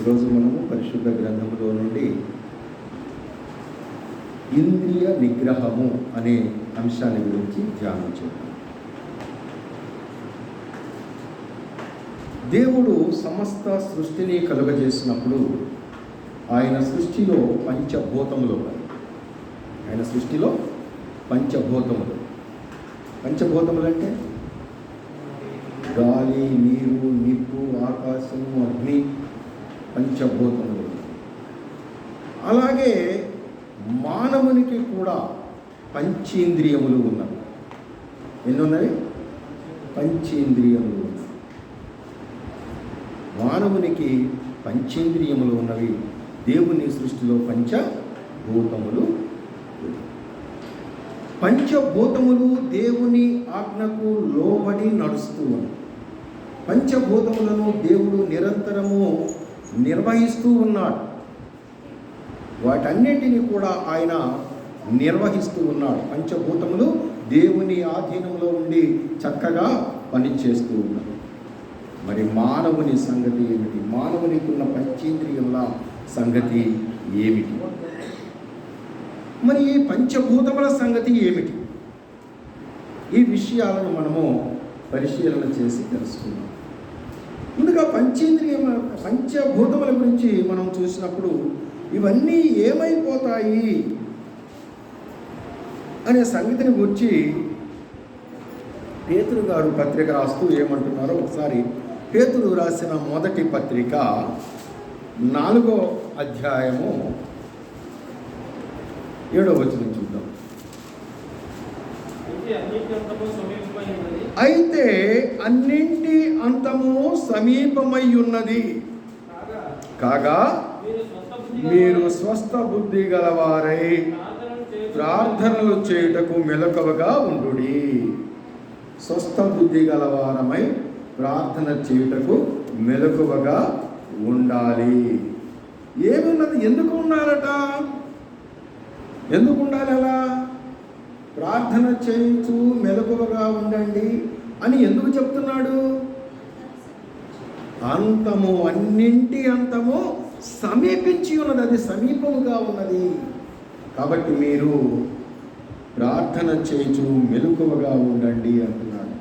ఈరోజు మనము పరిశుద్ధ గ్రంథంలో నుండి ఇంద్రియ నిగ్రహము అనే అంశాన్ని గురించి ధ్యానం చేద్దాం. దేవుడు సమస్త సృష్టిని కలుగజేసినప్పుడు ఆయన సృష్టిలో పంచభూతములు ఉన్నాయి. ఆయన సృష్టిలో పంచభూతములు. పంచభూతములు అంటే? గాలి నీరు నిప్పు ఆకాశము అగ్ని పంచభూతములు. అలాగే మానవునికి కూడా పంచేంద్రియములు ఉన్నవి. ఎన్ని ఉన్నవి పంచేంద్రియములు. మానవునికి పంచేంద్రియములు ఉన్నవి. దేవుని సృష్టిలో పంచభూతములు పంచభూతములు దేవుని ఆజ్ఞకు లోబడి నడుస్తూ ఉన్నాయి పంచభూతములను దేవుడు నిరంతరము నిర్వహిస్తూ ఉన్నాడు. వాటన్నింటినీ కూడా ఆయన నిర్వహిస్తూ ఉన్నాడు. పంచభూతములు దేవుని ఆధీనంలో ఉండి చక్కగా పనిచేస్తూ ఉన్నాడు మరి మానవుని సంగతి ఏమిటి? మానవునికి ఉన్న పంచేంద్రియముల సంగతి ఏమిటి? మరి ఈ పంచభూతముల సంగతి ఏమిటి? ఈ విషయాలను మనము పరిశీలన చేసి తెలుసుకున్నాం ముందుగా పంచేంద్రియ పంచభూతముల గురించి మనం చూసినప్పుడు ఇవన్నీ ఏమైపోతాయి అనే సంగతిని గురించి పేతురు గారు పత్రిక రాస్తూ ఏమంటున్నారో ఒకసారి పేతురు రాసిన మొదటి పత్రిక నాలుగో అధ్యాయము ఏడో వచ్చిన చూద్దాం. అయితే అన్నింటి అంతము సమీపమై ఉన్నది కాగా మీరు స్వస్థ బుద్ధి గలవారై ప్రార్థనలు చేయుటకు మెలకువగా ఉండు స్వస్థ బుద్ధి గలవారమై ప్రార్థన చేయుటకు మెలకువగా ఉండాలి. ఏమున్నది? ఎందుకు ఉండాలట? ఎందుకు ఉండాలి అలా ప్రార్థన చేయించు మెలకువగా ఉండండి అని ఎందుకు చెప్తున్నాడు? అంతము అన్నింటి అంతము సమీపించి ఉన్నది అది సమీపముగా ఉన్నది. కాబట్టి మీరు ప్రార్థన చేయించు మెలకువగా ఉండండి అంటున్నాడు.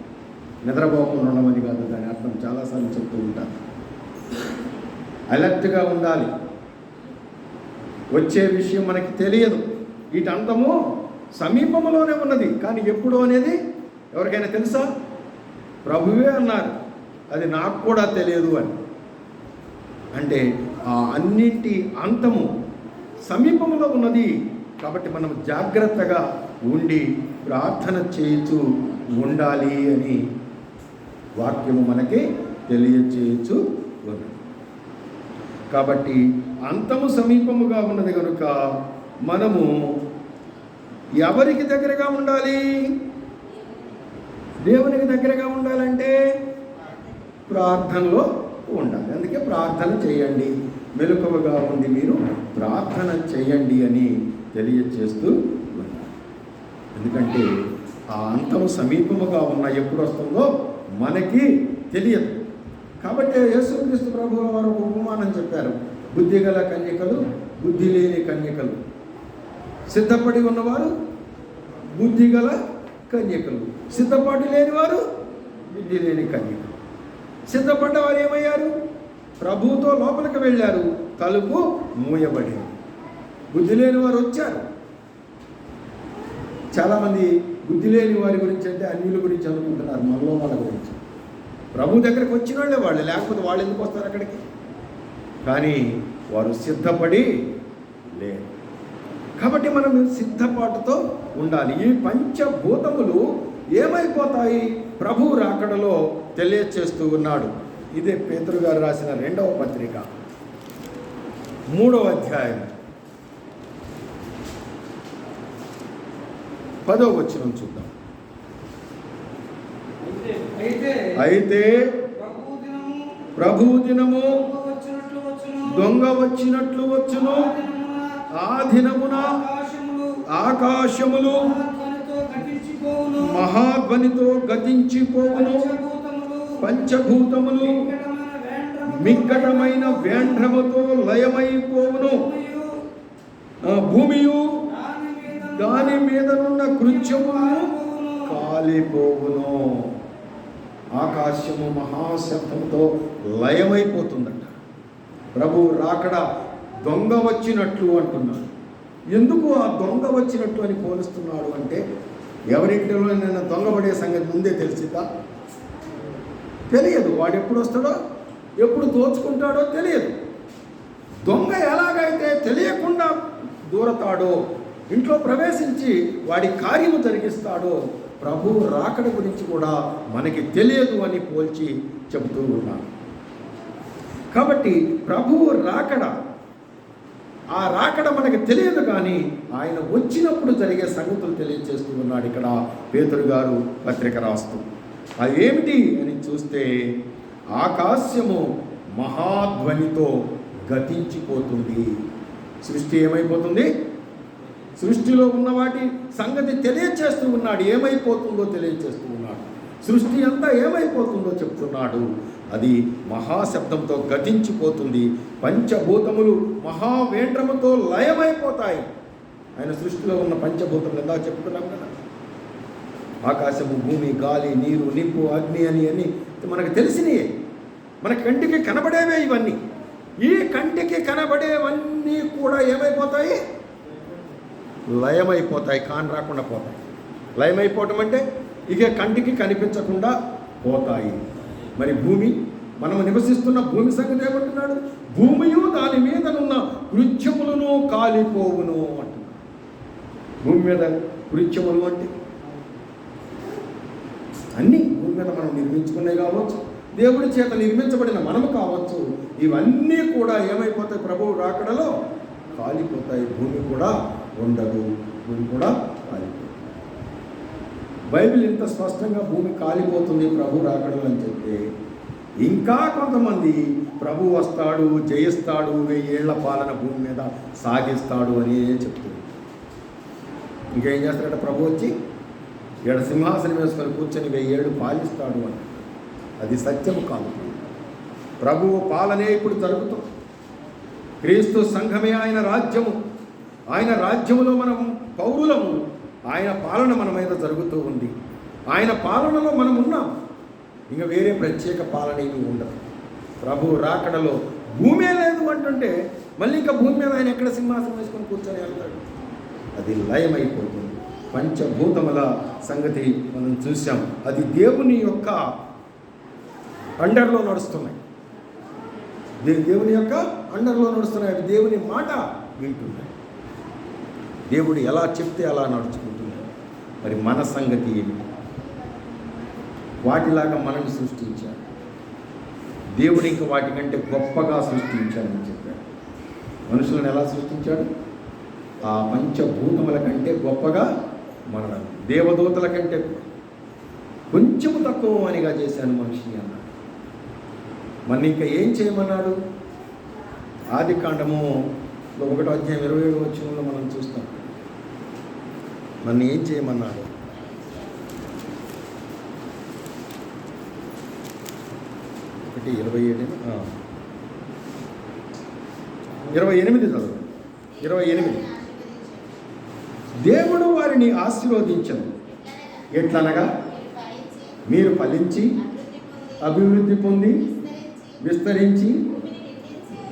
నిద్రపోకుండా ఉండమని కాదు దాని అర్థం చాలాసార్లు చెప్తూ ఉంటాను అలర్ట్గా ఉండాలి. వచ్చే విషయం మనకి తెలియదు. వీటంతము సమీపంలోనే ఉన్నది. కానీ ఎప్పుడు అనేది ఎవరికైనా తెలుసా? ప్రభువే అన్నారు. అది నాకు కూడా తెలియదు అని. అంటే ఆ అన్నింటి అంతము సమీపంలో ఉన్నది. కాబట్టి మనం జాగ్రత్తగా ఉండి ప్రార్థన చేయుచు ఉండాలి అని వాక్యము మనకి తెలియచేయచ్చు ఉన్నది. కాబట్టి అంతము సమీపముగా ఉన్నది కనుక మనము ఎవరికి దగ్గరగా ఉండాలి? దేవునికి దగ్గరగా ఉండాలంటే ప్రార్థనలో ఉండాలి. అందుకే ప్రార్థన చేయండి. మెలకువగా ఉండి మీరు ప్రార్థన చేయండి అని తెలియచేస్తూ ఉన్నారు. ఎందుకంటే ఆ అంతము సమీపముగా ఉన్న ఎప్పుడు వస్తుందో మనకి తెలియదు. కాబట్టి యేసుక్రీస్తు ప్రభువుల వారు ఒక ఉపమానం చెప్పారు. బుద్ధి గల కన్యకలు బుద్ధి లేని కన్యకలు. సిద్ధపడి ఉన్నవారు బుద్ధి గల కన్యకలు. సిద్ధపాటు లేనివారు బుద్ధి లేని కన్యకలు. సిద్ధపడ్డ వారు ఏమయ్యారు? ప్రభుతో లోపలికి వెళ్ళారు. తలుపు మూయబడింది. బుద్ధి లేని వారు వచ్చారు. చాలామంది బుద్ధి లేని వారి గురించి అంటే అన్యుల గురించి అనుకుంటున్నారు మనలో వాళ్ళ గురించి. ప్రభు దగ్గరికి వచ్చిన వాళ్ళే వాళ్ళు లేకపోతే వాళ్ళు ఎందుకు వస్తారు అక్కడికి? కానీ వారు సిద్ధపడి లేరు. కాబట్టి మనం సిద్ధపాటుతో ఉండాలి. ఈ పంచభూతములు ఏమైపోతాయి? ప్రభు రాకడలో తెలియచేస్తూ ఉన్నాడు. ఇదే పేతురు గారు రాసిన రెండవ పత్రిక. మూడవ అధ్యాయం. పదవ వచ్చిన చూద్దాం. అయితే ప్రభు దినము దొంగ వచ్చినట్లు వచ్చును. ఆ దినమున ఆకాశములు మహాధ్వనితో గతించిపోవును. పంచభూతములు మిక్కటమైన వేండ్రముతో లయమైపోవును భూమియు దాని మీద దాని మీదనున్న కృత్యమును కాలిపోవును. కాలిపోవును ఆకాశము మహాశబ్దంతో లయమైపోతుందట ప్రభు రాకడ దొంగ వచ్చినట్లు అంటున్నాడు. ఎందుకు ఆ దొంగ వచ్చినట్టు అని పోలుస్తున్నాడు అంటే ఎవరింటిలో నిన్న దొంగపడే సంగతి ముందే తెలిసిందా? తెలియదు. వాడు ఎప్పుడు వస్తాడో ఎప్పుడు దోచుకుంటాడో తెలియదు. దొంగ ఎలాగైతే తెలియకుండా దూరతాడో ఇంట్లో ప్రవేశించి వాడి కార్యము జరిగిస్తాడో ప్రభు రాకడ గురించి కూడా మనకి తెలియదు అని పోల్చి చెబుతూ ఉన్నాను కాబట్టి ప్రభువు రాకడ ఆ రాకడ మనకి తెలియదు కానీ ఆయన వచ్చినప్పుడు జరిగే సంగతులు తెలియజేస్తూ ఉన్నాడు ఇక్కడ పేతురు గారు పత్రిక రాస్తూ. అది ఏమిటి అని చూస్తే ఆకాశము మహాధ్వనితో గతించిపోతుంది. సృష్టి ఏమైపోతుంది? సృష్టిలో ఉన్న వాటి సంగతి తెలియచేస్తూ ఉన్నాడు. ఏమైపోతుందో తెలియచేస్తూ ఉన్నాడు. సృష్టి అంతా ఏమైపోతుందో చెప్తున్నాడు. అది మహాశబ్దంతో గతించిపోతుంది. పంచభూతములు మహావేంద్రముతో లయమైపోతాయి. ఆయన సృష్టిలో ఉన్న పంచభూతములు ఎలా చెప్పుకున్నాం కదా. ఆకాశము భూమి గాలి నీరు నిప్పు అగ్ని అని అని మనకు తెలిసినయే. మన కంటికి కనబడేవే ఇవన్నీ. ఈ కంటికి కనబడేవన్నీ కూడా ఏమైపోతాయి? లయమైపోతాయి కాని రాకుండా పోతాయి. లయమైపోవటం అంటే ఇక కంటికి కనిపించకుండా పోతాయి. మరి భూమి మనం నివసిస్తున్న భూమి సంగతి ఏమంటున్నాడు? భూమియు దాని మీదనున్న కృత్యములను కాలిపోవును అంటున్నాడు. భూమి మీద కృత్యములు అంటే? అన్నీ భూమి మీద మనం నిర్మించుకునే కావచ్చు దేవుడి చేత నిర్మించబడిన మనము కావచ్చు ఇవన్నీ కూడా ఏమైపోతాయి ప్రభువు రాకడలో? కాలిపోతాయి భూమి కూడా ఉండదు భూమి కూడా కాలిపోతుంది బైబిల్ ఇంత స్పష్టంగా భూమి కాలిపోతుంది ప్రభు రాకడం అని చెప్తే ఇంకా కొంతమంది ప్రభు వస్తాడు జయిస్తాడు వెయ్యేళ్ళ పాలన భూమి మీద సాగిస్తాడు అని చెప్తుంది ఇంకేం చేస్తాడంటే ప్రభు వచ్చి ఇక్కడ సింహాసనం వేసుకొని కూర్చొని వెయ్యేళ్ళు పాలిస్తాడు అని అది సత్యము కాదు. ప్రభువు పాలనే ఇప్పుడు జరుగుతుంది క్రీస్తు సంఘమే ఆయన రాజ్యము. ఆయన రాజ్యములో మనం పౌరులము. ఆయన పాలన మన మీద జరుగుతూ ఉంది. ఆయన పాలనలో మనం ఉన్నాం ఇంకా వేరే ప్రత్యేక పాలన ఏమీ ఉండదు. ప్రభు రాకడలో భూమే లేదు అంటుంటే మళ్ళీ ఇంకా భూమి మీద ఆయన ఎక్కడ సింహాసనం వేసుకొని కూర్చొని వెళ్తాడు? అది లయమైపోతుంది. పంచభూతముల సంగతి మనం చూసాం అది దేవుని యొక్క అండర్లో నడుస్తున్నాయి. దేవుని యొక్క అండర్లో నడుస్తున్నాయి. అవి దేవుని మాట వింటున్నాయి. దేవుడు ఎలా చెప్తే అలా నడుచుకుంటున్నాడు మరి మన సంగతి ఏమిటి? వాటిలాగా మనల్ని సృష్టించాడు దేవుడు ఇంకా వాటికంటే గొప్పగా సృష్టించాడని చెప్పాడు. మనుషులను ఎలా సృష్టించాడు? ఆ పంచభూతముల కంటే గొప్పగా మనలను. దేవదూతల కంటే కొంచెం తక్కువ అనిగా చేశాను మనిషిని అన్నాడు. మన ఇంకా ఏం చేయమన్నాడు? ఆది కాండము ఒకటో అధ్యాయం ఇరవై ఏడు వచ్చినంలో మనం చూస్తాం. నన్ను ఏం చేయమన్నాడు ఒకటి ఇరవై ఏడు ఇరవై ఎనిమిది చదువు. ఇరవై ఎనిమిది. దేవుడు వారిని ఆశీర్వదించను. ఎట్లనగా? మీరు ఫలించి అభివృద్ధి పొంది విస్తరించి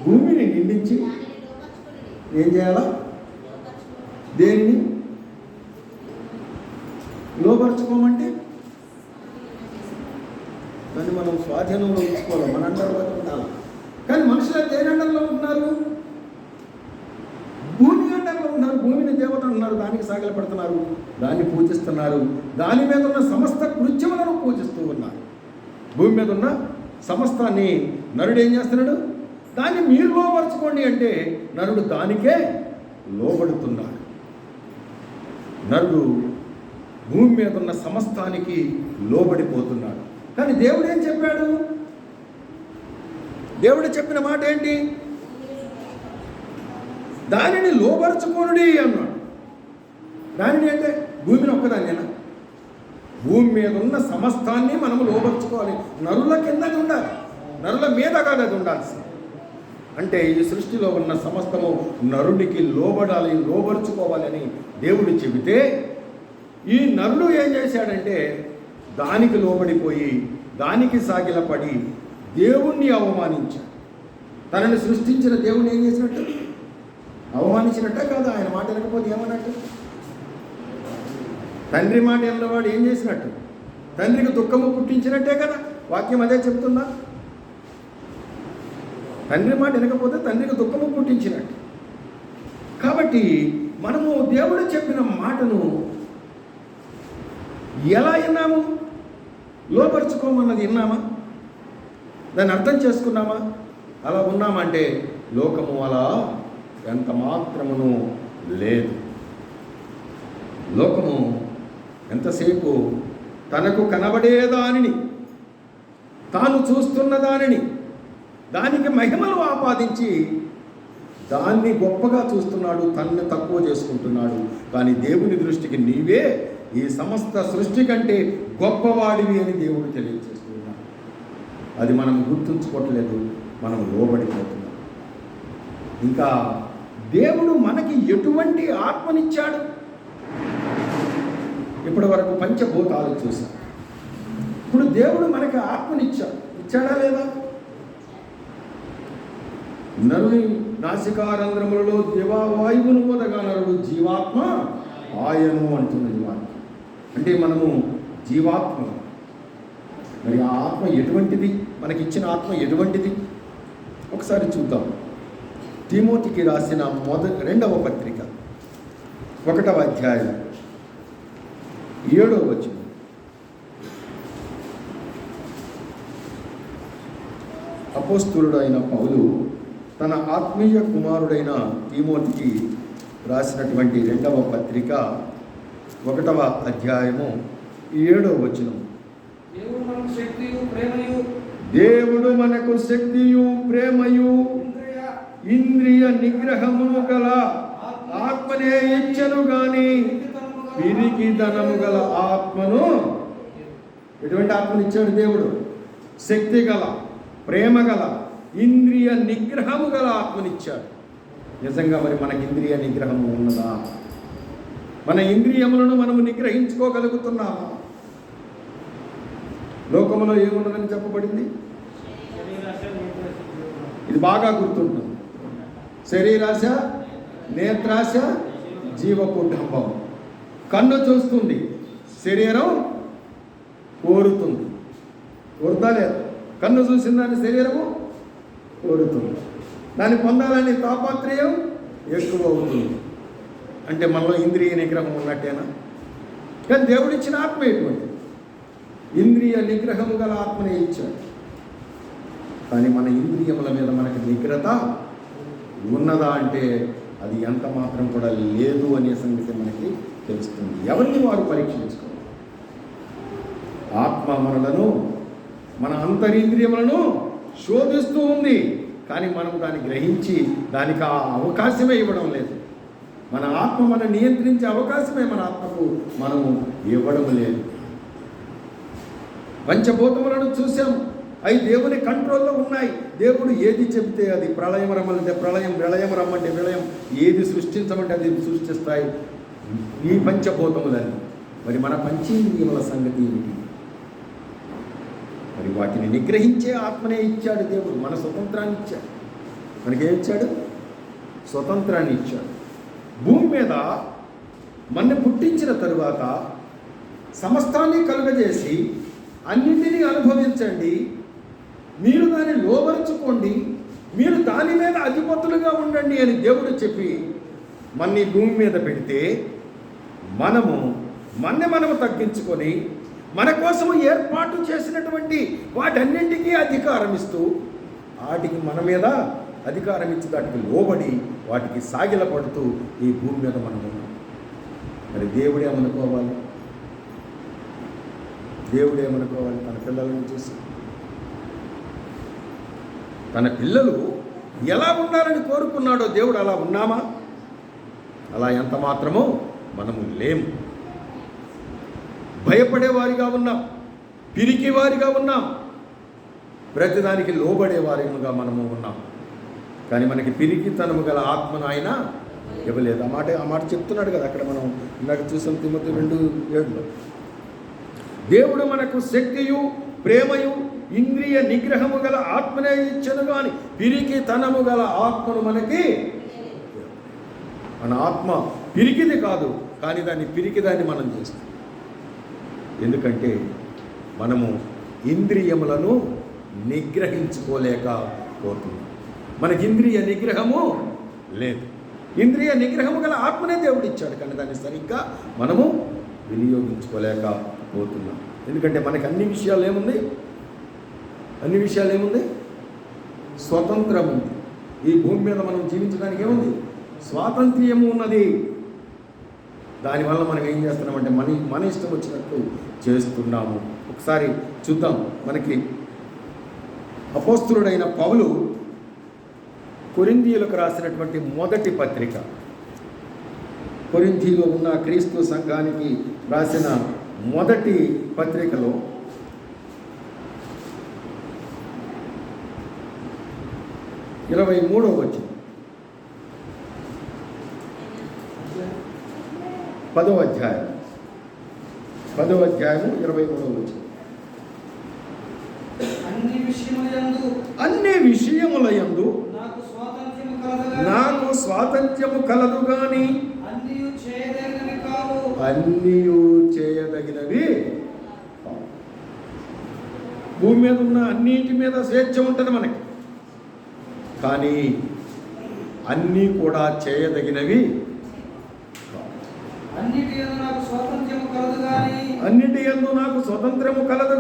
భూమిని నిండించి ఏం చేయాలా? దేనిని? లోపరుచుకోమంటే దాన్ని మనం స్వాధీనంలో ఉంచుకోవాలి మన అండర్లో ఉండాలి. కానీ మనుషులు దేని అండర్లో ఉంటున్నారు? భూమి అండర్లో ఉన్నారు భూమిని దేవత ఉన్నారు దానికి సాగలపడుతున్నారు దాన్ని పూజిస్తున్నారు. దాని మీద ఉన్న సమస్త కృత్యములను పూజిస్తూ ఉన్నారు. భూమి మీద ఉన్న సమస్తాన్ని నరుడు ఏం చేస్తున్నాడు? దాన్ని మీరు లోపరుచుకోండి అంటే నరుడు దానికే లోబడుతున్నాడు. నరుడు భూమి మీద ఉన్న సమస్తానికి లోబడిపోతున్నాడు. కానీ దేవుడు ఏం చెప్పాడు? దేవుడు చెప్పిన మాట ఏంటి? దానిని లోబరుచుకోనుడి అన్నాడు. దానిని అంటే భూమిని ఒక్కదాన్నేనా? భూమి మీద ఉన్న సమస్తాన్ని మనము లోపరుచుకోవాలి నరుల కింద ఉండాలి. నరుల మీద కాదు అది ఉండాల్సి అంటే ఈ సృష్టిలో ఉన్న సమస్తము నరునికి లోబడాలి లోబరుచుకోవాలని దేవుడు చెబితే ఈ నరుడు ఏం చేశాడంటే దానికి లోబడిపోయి దానికి సాగిలపడి దేవుణ్ణి అవమానించాడు. తనని సృష్టించిన దేవుణ్ణి ఏం చేసినట్టు? అవమానించినట్టే కాదు ఆయన మాట వినకపోతే ఏమన్నట్టు? తండ్రి మాట విన్నవాడు ఏం చేసినట్టు? తండ్రికి దుఃఖము పుట్టించినట్టే కదా వాక్యం అదే చెప్తుందా? తండ్రి మాట వినకపోతే తండ్రికి దుఃఖము పుట్టించినట్టు. కాబట్టి మనము దేవుడు చెప్పిన మాటను ఎలా విన్నాము? లోపరుచుకోమన్నది విన్నామా? దాన్ని అర్థం చేసుకున్నామా? అలా ఉన్నామంటే లోకము అలా ఎంత మాత్రమును లేదు. లోకము ఎంతసేపు తనకు కనబడే దానిని తాను చూస్తున్న దానిని దానికి మహిమలు ఆపాదించి దాన్ని గొప్పగా చూస్తున్నాడు తన్ను తక్కువ చేసుకుంటున్నాడు. కానీ దేవుని దృష్టికి నీవే ఈ సమస్త సృష్టి కంటే గొప్పవాడివి అని దేవుడు తెలియజేస్తున్నాడు. అది మనం గుర్తుంచుకోవట్లేదు మనం లోబడిపోతున్నాం. ఇంకా దేవుడు మనకి ఎటువంటి ఆత్మనిచ్చాడు? ఇప్పటి వరకు పంచభూతాలు చూసాం. ఇప్పుడు దేవుడు మనకి ఆత్మనిచ్చాడు. ఇచ్చాడా లేదా? నరుని నాసికారంధ్రములలో జీవావాయువును పోదగా నరుడు జీవాత్మ ఆయను అంటున్నది. అంటే మనము జీవాత్మ. మరి ఆ ఆత్మ ఎటువంటిది? మనకిచ్చిన ఆత్మ ఎటువంటిది? ఒకసారి చూద్దాం. తిమోతికి రాసిన మొద రెండవ పత్రిక ఒకటవ అధ్యాయం ఏడవ వచనం. అపోస్తులుడైన పౌలు తన ఆత్మీయ కుమారుడైన తిమోతికి రాసినటువంటి రెండవ పత్రిక ఒకటవ అధ్యాయము ఏడవ వచనం దేవుడు మనకు శక్తియు ప్రేమయు. దేవుడు మనకు శక్తియు ప్రేమయు. ఇంద్రియ. నిగ్రహమును గల ఆత్మనే ఇచ్చను గాని పిరికి ధనము గల ఆత్మను ఎటువంటి ఆత్మను ఇచ్చాడు దేవుడు? శక్తి గల ప్రేమ గల ఇంద్రియ నిగ్రహము గల ఆత్మనిచ్చాడు నిజంగా మరి మనకి ఇంద్రియ నిగ్రహము ఉన్నదా? మన ఇంద్రియములను మనము నిగ్రహించుకోగలుగుతున్నాము. లోకములో ఏమున్నదని చెప్పబడింది? ఇది బాగా గుర్తుంటుంది. శరీరాశ నేత్రాశ జీవకుటుంబం కన్ను చూస్తుంది శరీరం కోరుతుంది కోరుతా లేదు. కన్ను చూసిన దాని శరీరము కోరుతుంది దాన్ని పొందాలని తాపత్రయం ఎక్కువ అవుతుంది. అంటే మనలో ఇంద్రియ నిగ్రహం ఉన్నట్టేనా? కానీ దేవుడిచ్చిన ఆత్మ ఎటువంటి? ఇంద్రియ నిగ్రహం గల ఆత్మనే ఇచ్చాడు. కానీ మన ఇంద్రియముల మీద మనకి నిగ్రత ఉన్నదా అంటే అది ఎంత మాత్రం కూడా లేదు అనే సంగతి మనకి తెలుస్తుంది. ఎవరిని వారు పరీక్షించుకోవాలి? ఆత్మ మనలను మన అంతరింద్రియములను శోధిస్తూ ఉంది. కానీ మనం దాన్ని గ్రహించి దానికి ఆ అవకాశమే ఇవ్వడం లేదు. మన ఆత్మ మనం నియంత్రించే అవకాశమే మన ఆత్మకు మనము ఇవ్వడం లేదు. పంచభూతములను చూసాం అవి దేవుని కంట్రోల్లో ఉన్నాయి. దేవుడు ఏది చెబితే అది ప్రళయం రమ్మంటే ప్రళయం విళయం రమ్మంటే విళయం ఏది సృష్టించమంటే అది సృష్టిస్తాయి. ఈ పంచభూతములని. మరి మన పంచేంద్రియముల సంగతి ఏమిటి? మరి వాటిని నిగ్రహించే ఆత్మనే ఇచ్చాడు దేవుడు. మన స్వతంత్రాన్ని ఇచ్చాడు. మనకేం ఇచ్చాడు? స్వతంత్రాన్ని ఇచ్చాడు. భూమి మీద మన పుట్టించిన తరువాత సమస్తాన్ని కలుగజేసి అన్నింటినీ అనుభవించండి. మీరు దాన్ని లోబరుచుకోండి. మీరు దాని మీద అధిపతులుగా ఉండండి అని దేవుడు చెప్పి మన్ని భూమి మీద పెడితే మనము మన్ని మనము తగ్గించుకొని మన కోసము ఏర్పాటు చేసినటువంటి వాటన్నింటికీ అధికారం ఇస్తూ వాటికి మన మీద అధికారం ఇచ్చి వాటికి లోబడి వాటికి సాగిలపడుతూ ఈ భూమి మీద మనం ఉన్నాం. మరి దేవుడేమనుకోవాలి దేవుడేమనుకోవాలి తన పిల్లలను చూసి. తన పిల్లలు ఎలా ఉండాలని కోరుకున్నాడో దేవుడు అలా ఉన్నామా? అలా ఎంత మాత్రమో మనము లేము. భయపడేవారిగా ఉన్నాం. పిరికి వారిగా ఉన్నాం. ప్రతిదానికి లోబడేవారిగా మనము ఉన్నాం. కానీ మనకి పిరికితనము గల ఆత్మను ఆయన ఇవ్వలేదు. ఆ మాట ఆ మాట చెప్తున్నాడు కదా అక్కడ మనం ఇందాక చూసాం తిమ్మతి రెండు ఏడులో. దేవుడు మనకు శక్తియు ప్రేమయు ఇంద్రియ నిగ్రహము గల ఆత్మనే ఇచ్చను కానీ పిరికి తనము గల ఆత్మను మనకి మన ఆత్మ పిరికిది కాదు కానీ దాన్ని పిరికిదాన్ని మనం చేస్తాం. ఎందుకంటే మనము ఇంద్రియములను నిగ్రహించుకోలేకపోతున్నాం మనకి ఇంద్రియ నిగ్రహము లేదు. ఇంద్రియ నిగ్రహము గల ఆత్మనే దేవుడు ఇచ్చాడు కానీ దాన్ని సరిగ్గా మనము వినియోగించుకోలేకపోతున్నాం ఎందుకంటే మనకి అన్ని విషయాలు ఏముంది అన్ని విషయాలు ఏముంది స్వతంత్రం ఉంది. ఈ భూమి మీద మనం జీవించడానికి ఏముంది? స్వాతంత్ర్యము ఉన్నది. దానివల్ల మనం ఏం చేస్తున్నామంటే మన మన ఇష్టం వచ్చినట్టు చేస్తున్నాము. ఒకసారి చూద్దాం మనకి అపోస్తుడైన పౌలు కొరింథీయులకు రాసినటువంటి మొదటి పత్రిక. కొరింథీలో ఉన్న క్రీస్తు సంఘానికి రాసిన మొదటి పత్రికలో ఇరవై మూడవ వచ్చింది పదవ అధ్యాయం. పదవ అధ్యాయము ఇరవై మూడవ వచ్చింది అన్ని విషయములందు అన్ని విషయముల యందు నాకు స్వాతంత్ర్యము కలదు గాని అన్ని చేయదగినవి. భూమి మీద ఉన్న అన్నిటి మీద స్వేచ్ఛ ఉంటుంది మనకి కానీ అన్నీ కూడా చేయదగినవి. అన్నిటి యందు నాకు స్వతంత్రము కలదు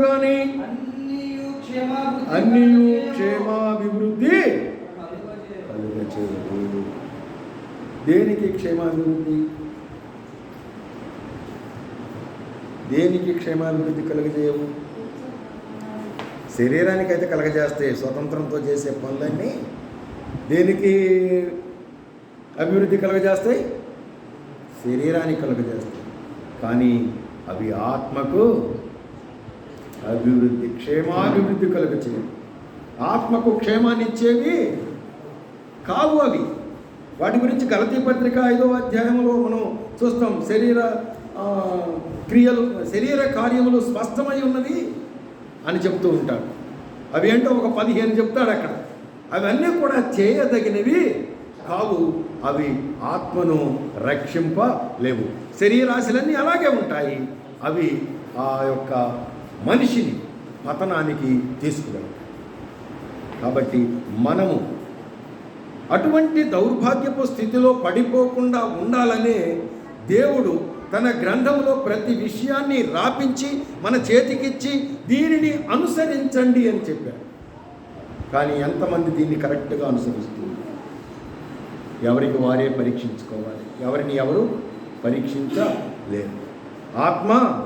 క్షేమాభివృద్ధి అన్నీ. క్షేమాభివృద్ధి. చేయదు దేనికి క్షేమాభివృద్ధి? దేనికి క్షేమాభివృద్ధి కలుగజేయవు శరీరానికి అయితే కలగజేస్తాయి స్వతంత్రంతో చేసే పనులన్నీ దేనికి అభివృద్ధి కలుగజేస్తాయి శరీరానికి కలుగజేస్తాయి. కానీ అవి ఆత్మకు అభివృద్ధి క్షేమాభివృద్ధి కలుగచేయవు ఆత్మకు క్షేమాన్ని ఇచ్చేవి కావు అవి. వాటి గురించి గలతీ పత్రిక ఐదో అధ్యాయంలో మనం చూస్తాం. శరీర క్రియలు శరీర కార్యములు స్పష్టమై ఉన్నది అని చెప్తూ ఉంటాడు. అవి ఏంటో ఒక పదిహేను చెప్తాడు అక్కడ. అవన్నీ కూడా చేయదగినవి కావు. అవి ఆత్మను రక్షింపలేవు. శరీరాశులన్నీ అలాగే ఉంటాయి. అవి ఆ యొక్క మనిషిని పతనానికి తీసుకువెళ్తాయి. కాబట్టి మనము అటువంటి దౌర్భాగ్యపు స్థితిలో పడిపోకుండా ఉండాలనే దేవుడు తన గ్రంథంలో ప్రతి విషయాన్ని రాపించి మన చేతికిచ్చి దీనిని అనుసరించండి అని చెప్పారు కానీ ఎంతమంది దీన్ని కరెక్ట్గా అనుసరిస్తుంది ఎవరికి వారే పరీక్షించుకోవాలి. ఎవరిని ఎవరు పరీక్షించలేరు. ఆత్మ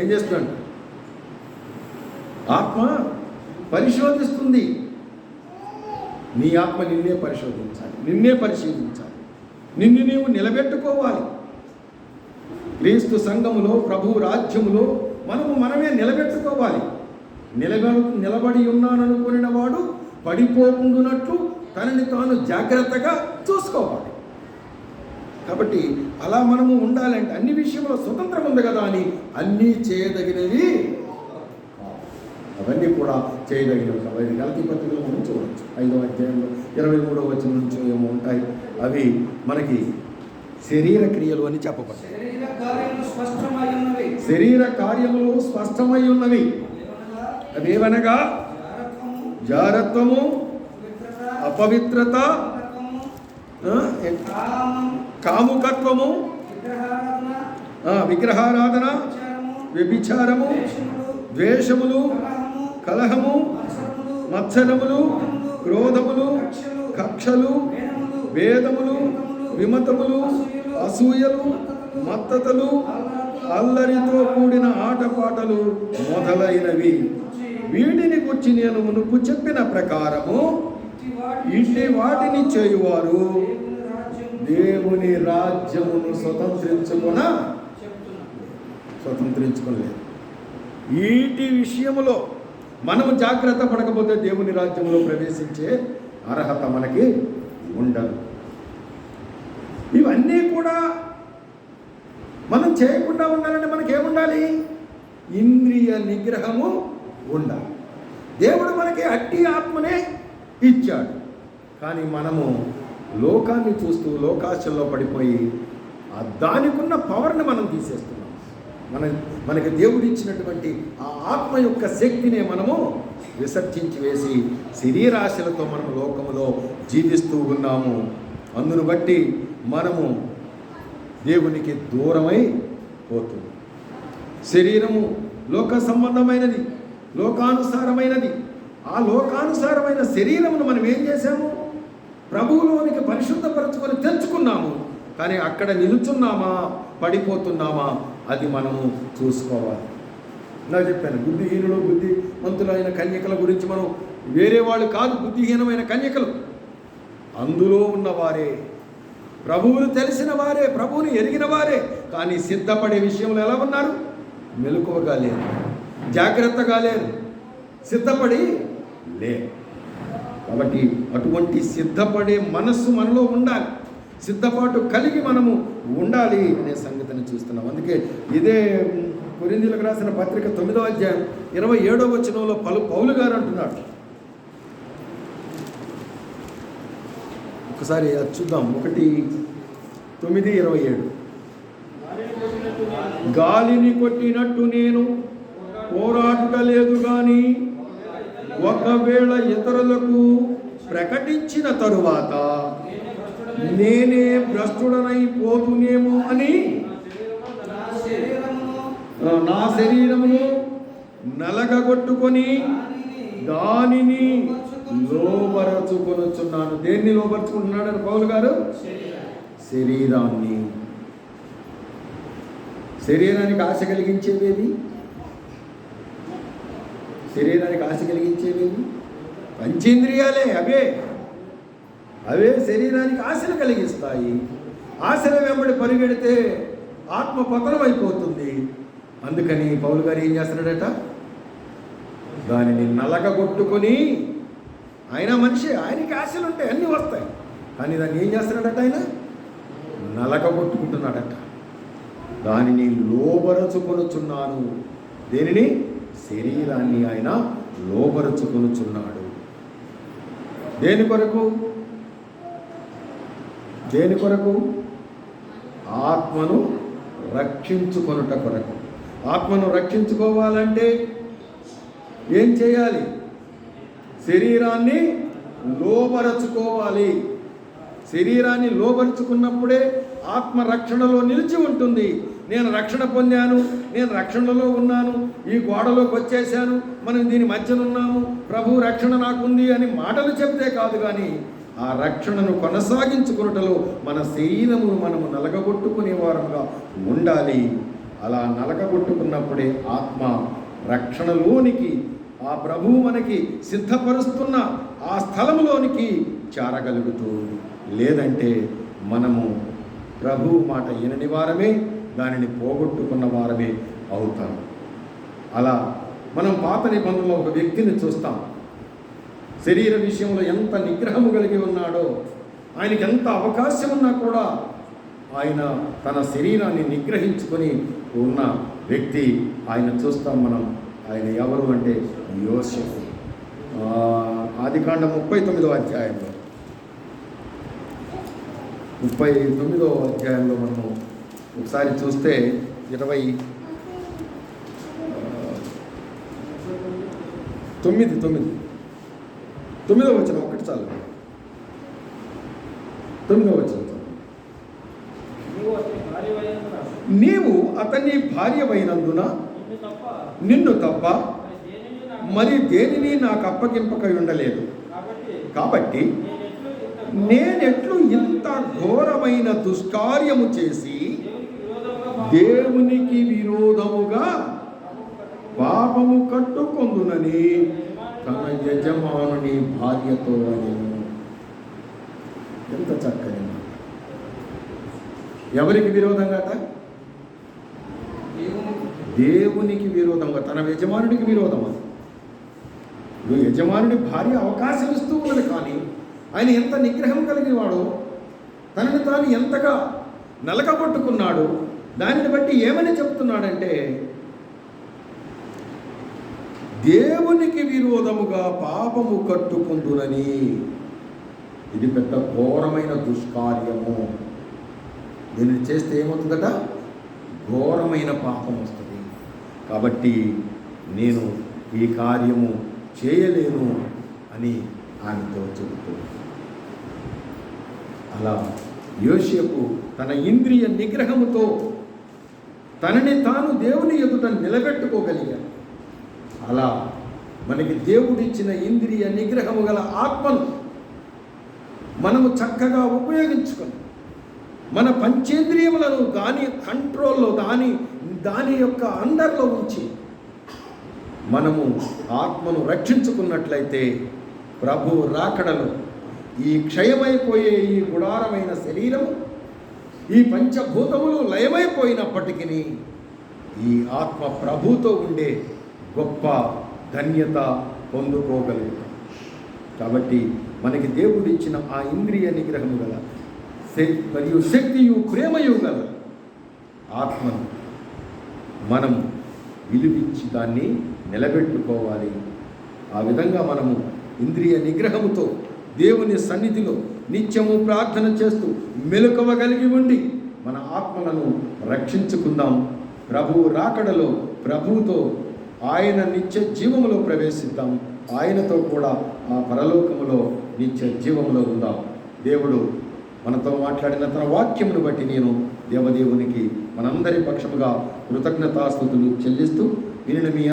ఏం చేస్తున్నాడు ఆత్మ పరిశోధిస్తుంది. నీ ఆత్మ నిన్నే పరిశోధించాలి నిన్నే పరిశీలించాలి. నిన్ను నీవు నిలబెట్టుకోవాలి. క్రీస్తు సంఘములో ప్రభు రాజ్యములో మనము మనమే నిలబెట్టుకోవాలి. నిలబడి నిలబడి ఉన్నాననుకున్న వాడు పడిపోకుండునట్లు తనని తాను జాగ్రత్తగా చూసుకోవాలి. కాబట్టి అలా మనము ఉండాలంటే అన్ని విషయంలో స్వతంత్రం ఉంది కదా అని అన్నీ చేయదగినవి అవన్నీ కూడా చేయదగినవి కాబట్టి గలతీ పత్రికలు మనం చూడవచ్చు ఐదవ అధ్యాయంలో ఇరవై మూడవ వచ్చిన నుంచి ఏమో ఉంటాయి. అవి మనకి శరీర క్రియలు అని చెప్పబడ్డాయి. శరీర కార్యములు స్పష్టమై ఉన్నవి. అవేవనగా? జారత్వము, జారత్వము పవిత్రత, అపవిత్రత కాముకత్వము విగ్రహారాధన, వ్యభిచారము, ద్వేషములు, కలహము, మత్సరములు క్రోధములు కక్షలు, వేదములు, విమతములు అసూయలు మత్తతలు అల్లరితో కూడిన ఆటపాటలు మొదలైనవి. వీటిని గుర్చి నేను మునుపు చెప్పిన ప్రకారము ఇట్టి వాటిని చేయువారు దేవుని రాజ్యమును స్వతంత్రించుకున స్వతంత్రించుకోలేదు. వీటి విషయంలో మనము జాగ్రత్త పడకపోతే దేవుని రాజ్యంలో ప్రవేశించే అర్హత మనకి ఉండదు. ఇవన్నీ కూడా మనం చేయకుండా ఉండాలంటే మనకేముండాలి? ఇంద్రియ నిగ్రహము ఉండాలి. దేవుడు మనకి అట్టి ఆత్మనే ఇచ్చాడు. కానీ మనము లోకాన్ని చూస్తూ లోకాశల్లో పడిపోయి దానికున్న పవర్ని మనం తీసేస్తాం మన మనకి దేవుడిచ్చినటువంటి ఆ ఆత్మ యొక్క శక్తినే మనము విసర్జించి వేసి శరీరాశలతో మనం లోకములో జీవిస్తూ ఉన్నాము. అందును బట్టి మనము దేవునికి దూరమై పోతుంది శరీరము లోక సంబంధమైనది లోకానుసారమైనది. ఆ లోకానుసారమైన శరీరమును మనం ఏం చేశాము? ప్రభువులోనికి పరిశుద్ధపరచుకొని తెచ్చుకున్నాము. కానీ అక్కడ నిలుచున్నామా? పడిపోతున్నామా? అది మనము చూసుకోవాలి. ఇలా చెప్పాను బుద్ధిహీనులు బుద్ధిమంతులైన కన్యకల గురించి మనం వేరే వాళ్ళు కాదు బుద్ధిహీనమైన కన్యకలు. అందులో ఉన్నవారే ప్రభువును తెలిసిన వారే ప్రభువుని ఎరిగిన వారే కానీ సిద్ధపడే విషయంలో ఎలా ఉన్నారు? మెలకువగా లేరు జాగ్రత్తగా లేరు సిద్ధపడి లే కాబట్టి అటువంటి సిద్ధపడే మనస్సు మనలో ఉండాలి. సిద్ధపాటు కలిగి మనము ఉండాలి అనే సంగతి సంగతిని చూస్తున్నాం. అందుకే ఇదే కొరిందీలకు రాసిన పత్రిక తొమ్మిదో అధ్యాయం ఇరవై ఏడో వచనంలో పలు పౌలు గారు అంటున్నాడు ఒకసారి అది చూద్దాం. ఒకటి తొమ్మిది ఇరవై ఏడు. గాలిని కొట్టినట్టు నేను నేను పోరాడుట లేదు కానీ ఒకవేళ ఇతరులకు ప్రకటించిన తరువాత నేనే భ్రష్టుడనైపోతునేమో అని నా శరీరము నలగగొట్టుకొని దానిని లోబరచుకొనుచున్నాను. దేన్ని లోపరుచుకుంటున్నాడని పౌలు గారు? శరీరాన్ని. శరీరానికి ఆశ కలిగించేవేది? శరీరానికి ఆశ కలిగించేవేవి పంచేంద్రియాలే అవే. అవే శరీరానికి ఆశలు కలిగిస్తాయి. ఆశల వెంబడి పరిగెడితే ఆత్మ పతనం అయిపోతుంది అందుకని పౌలు గారు ఏం చేస్తున్నాడట? దానిని నలగగొట్టుకొని ఆయన మనిషి ఆయనకి ఆశలు ఉంటాయి అన్నీ వస్తాయి. కానీ దాన్ని ఏం చేస్తున్నాడట ఆయన? నలగగొట్టుకుంటున్నాడట దానిని లోబరచుకొనుచున్నాను. దేనిని? శరీరాన్ని ఆయన లోబరచుకొనుచున్నాడు. దేని కొరకు? దేని కొరకు? ఆత్మను రక్షించుకొనుట కొరకు. ఆత్మను రక్షించుకోవాలంటే ఏం చేయాలి? శరీరాన్ని లోబరచుకోవాలి. శరీరాన్ని లోపరుచుకున్నప్పుడే ఆత్మ రక్షణలో నిలిచి ఉంటుంది. నేను రక్షణ పొందాను నేను రక్షణలో ఉన్నాను ఈ గోడలోకి వచ్చేసాను మనం దీని మధ్యన ఉన్నాము ప్రభు రక్షణ నాకుంది అని మాటలు చెబితే కాదు కానీ ఆ రక్షణను కొనసాగించుకున్నటలో మన శరీరమును మనము నలగగొట్టుకునే వారంగా ఉండాలి. అలా నలగగొట్టుకున్నప్పుడే ఆత్మ రక్షణలోనికి ఆ ప్రభువు మనకి సిద్ధపరుస్తున్న ఆ స్థలంలోనికి చేరగలుగుతూ లేదంటే మనము ప్రభువు మాట వినని వారమే దానిని పోగొట్టుకున్న వారమే అవుతాం. అలా మనం పాత నిబంధనలో ఒక వ్యక్తిని చూస్తాం. శరీర విషయంలో ఎంత నిగ్రహము కలిగి ఉన్నాడో ఆయనకి ఎంత అవకాశం ఉన్నా కూడా ఆయన తన శరీరాన్ని నిగ్రహించుకొని ఉన్న వ్యక్తి ఆయన చూస్తాం మనం. ఆయన ఎవరు అంటే యోసేపు. ఆదికాండ ముప్పై తొమ్మిదో అధ్యాయంలో. ముప్పై తొమ్మిదో అధ్యాయంలో మనము ఒకసారి చూస్తే ఇరవై తొమ్మిది తొమ్మిది. తొమ్మిదో వచ్చిన ఒకటి చాలు. తొమ్మిదో వచ్చిన నీవు అతని భార్య వయస్సున నీవు అతని భార్యవైనందున నిన్ను తప్ప మరి దేనిని నాకు అప్పగింపక ఉండలేదు. కాబట్టి నేనెట్లు ఇంత ఘోరమైన దుష్కార్యము చేసి దేవునికి విరోధముగా పాపము కట్టుకొందునని తన యజమానుని భార్యతో ఎంత చక్కని మాట. ఎవరికి విరోధంగా అట? దేవునికి విరోధంగా తన యజమానుడికి విరోధమా? నువ్వు యజమానుడి భార్య అవకాశం ఇస్తూ ఉన్నది కానీ ఆయన ఎంత నిగ్రహం కలిగినవాడో తనని తాను ఎంతగా నలకగొట్టుకున్నాడు దానిని బట్టి ఏమని చెప్తున్నాడంటే దేవునికి విరోధముగా పాపము కట్టుకుందునని. ఇది పెద్ద ఘోరమైన దుష్కార్యము. దీనిని చేస్తే ఏమవుతుందట? ఘోరమైన పాపం వస్తుంది. కాబట్టి నేను ఈ కార్యము చేయలేను అని ఆయనతో చెబుతూ అలా యోషపు తన ఇంద్రియ నిగ్రహముతో తనని తాను దేవుని ఎదుట నిలబెట్టుకోగలిగాడు. అలా మనకి దేవుడిచ్చిన ఇంద్రియ నిగ్రహము గల ఆత్మను మనము చక్కగా ఉపయోగించుకొని మన పంచేంద్రియములను దాని కంట్రోల్లో దాని దాని యొక్క అండర్లో ఉంచి మనము ఆత్మను రక్షించుకున్నట్లయితే ప్రభు రాకడలు ఈ క్షయమైపోయే ఈ గుడారమైన శరీరము ఈ పంచభూతములు లయమైపోయినప్పటికీ ఈ ఆత్మ ప్రభుతో ఉండే గొప్ప ధన్యత పొందుకోగలుగుతాం. కాబట్టి మనకి దేవుడిచ్చిన ఆ ఇంద్రియ నిగ్రహము గల మరియు శక్తియు ప్రేమయు గల ఆత్మను మనం విలువించి దాన్ని నిలబెట్టుకోవాలి. ఆ విధంగా మనము ఇంద్రియ నిగ్రహముతో దేవుని సన్నిధిలో నిత్యము ప్రార్థన చేస్తూ మెలకువగలిగి ఉండి మన ఆత్మలను రక్షించుకుందాం. ప్రభువు రాకడలో ప్రభువుతో ఆయన నిత్య జీవములో ప్రవేశిద్దాం. ఆయనతో కూడా ఆ పరలోకములో నిత్య జీవములో ఉందాం. దేవుడు మనతో మాట్లాడిన తన వాక్యమును బట్టి నేను దేవదేవునికి మనందరి పక్షముగా కృతజ్ఞతాస్థుతులు చెల్లిస్తూ వీరిని మీ